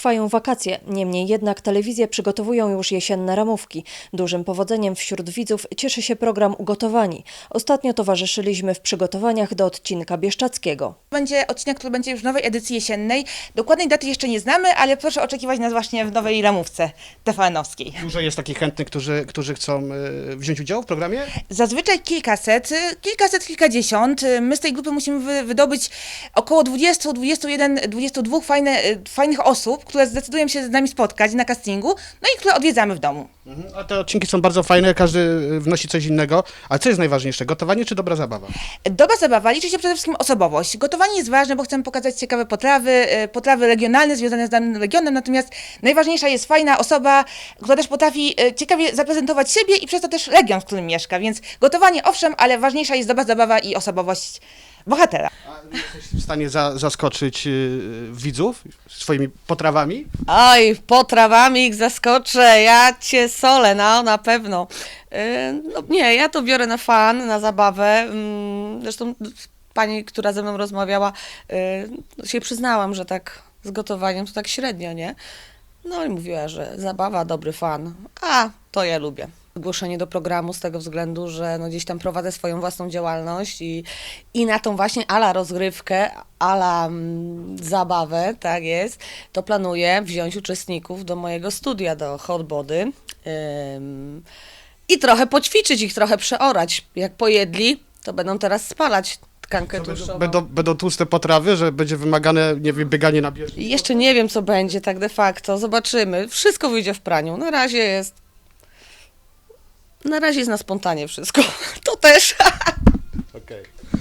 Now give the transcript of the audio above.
Trwają wakacje, niemniej jednak telewizje przygotowują już jesienne ramówki. Dużym powodzeniem wśród widzów cieszy się program Ugotowani. Ostatnio towarzyszyliśmy w przygotowaniach do odcinka bieszczackiego. Będzie odcinek, który będzie już w nowej edycji jesiennej. Dokładnej daty jeszcze nie znamy, ale proszę oczekiwać nas właśnie w nowej ramówce TVN-owskiej. Dużo jest takich chętnych, którzy, którzy chcą e, wziąć udział w programie? Zazwyczaj kilkaset, y, kilkaset, kilkadziesiąt. Y, My z tej grupy musimy wy, wydobyć około 20, 21, 22 fajne, fajnych osób, które zdecydują się z nami spotkać na castingu, no i które odwiedzamy w domu. Mhm. A te odcinki są bardzo fajne, każdy e, wnosi coś innego. Ale co jest najważniejsze, gotowanie czy dobra zabawa? Dobra zabawa, liczy się przede wszystkim osobowość. Gotowanie jest ważne, bo chcemy pokazać ciekawe potrawy, y, potrawy regionalne związane z danym regionem, natomiast najważniejsza jest fajna osoba, która też potrafi y, ciekawie zaprezentować siebie i przez to też region, w którym mieszka. Więc gotowanie owszem, ale ważniejsza jest dobra zabawa i osobowość bohatera. A jesteś w stanie za, zaskoczyć e, widzów swoimi potrawami? Oj, potrawami ich zaskoczę, ja cię solę, no na pewno. Yy, No nie, ja to biorę na fan, na zabawę. Mm, Zresztą pani, która ze mną rozmawiała, yy, się przyznałam, że tak z gotowaniem to tak średnio, nie? No i mówiła, że zabawa, dobry fan. A, to ja lubię. Zgłoszenie do programu z tego względu, że no gdzieś tam prowadzę swoją własną działalność i, i na tą właśnie ala rozgrywkę, ala mm, zabawę, tak jest, to planuję wziąć uczestników do mojego studia, do Hot Body ym, i trochę poćwiczyć ich, trochę przeorać. Jak pojedli, to będą teraz spalać tkankę tłuszczową. Będą, będą tłuste potrawy, że będzie wymagane, nie wiem, bieganie na bieżni? Jeszcze nie wiem, co będzie tak de facto. Zobaczymy. Wszystko wyjdzie w praniu. Na razie jest. Na razie jest na spontanie wszystko. To też. Okej.